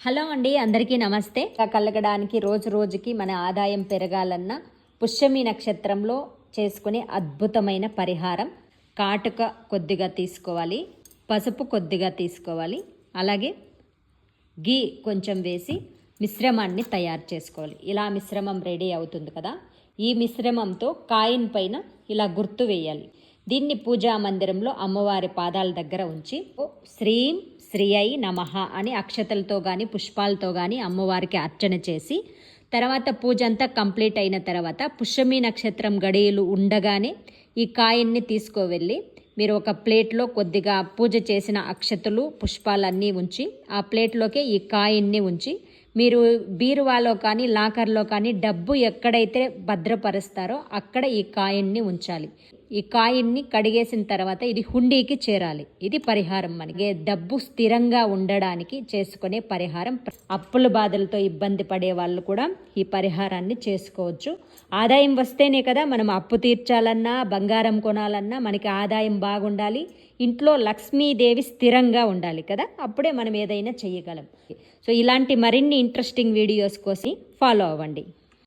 Hello అండి అందరికీ నమస్తే. కలగడానికి రోజు రోజుకి మన ఆదాయం పెరగాలన్న పుష్యమి నక్షత్రంలో చేసుకునే అద్భుతమైన పరిహారం కాటుక కొద్దిగా తీసుకోవాలి పసుపు కొద్దిగా తీసుకోవాలి అలాగే గీ కొంచెం వేసి మిశ్రమాన్ని తయారు చేసుకోవాలి. ఇలా మిశ్రమం రెడీ అవుతుంది కదా. ఈ మిశ్రమంతో కాయిన్ పైన ఇలా గుర్తు వేయాలి. దీన్ని పూజా మందిరంలో అమ్మవారి పాదాల దగ్గర ఉంచి శ్రీం శ్రీ అయి నమః అని అక్షతలతో కానీ పుష్పాలతో కానీ అమ్మవారికి అర్చన చేసి తర్వాత పూజ అంతా కంప్లీట్ అయిన తర్వాత పుష్యమి నక్షత్రం గడియలు ఉండగానే ఈ కాయిన్ని తీసుకువెళ్ళి మీరు ఒక ప్లేట్లో కొద్దిగా పూజ చేసిన అక్షతలు పుష్పాలన్నీ ఉంచి ఆ ప్లేట్లోకే ఈ కాయిన్ని ఉంచి మీరు బీరువాలో కానీ లాకర్లో కానీ డబ్బు ఎక్కడైతే భద్రపరుస్తారో అక్కడ ఈ కాయిన్ని ఉంచాలి. ఈ కాయిన్ని కడిగేసిన తర్వాత ఇది హుండీకి చేరాలి. ఇది పరిహారం మనకి. డబ్బు స్థిరంగా ఉండడానికి చేసుకునే పరిహారం. అప్పుల బాధలతో ఇబ్బంది పడే వాళ్ళు కూడా ఈ పరిహారాన్ని చేసుకోవచ్చు. ఆదాయం వస్తేనే కదా మనం అప్పు తీర్చాలన్నా బంగారం కొనాలన్నా మనకి ఆదాయం బాగుండాలి. ఇంట్లో లక్ష్మీదేవి స్థిరంగా ఉండాలి కదా. అప్పుడే మనం ఏదైనా చేయగలం సో ఇలాంటి మరిన్ని ఇంట్రెస్టింగ్ వీడియోస్ కోసం ఫాలో అవ్వండి.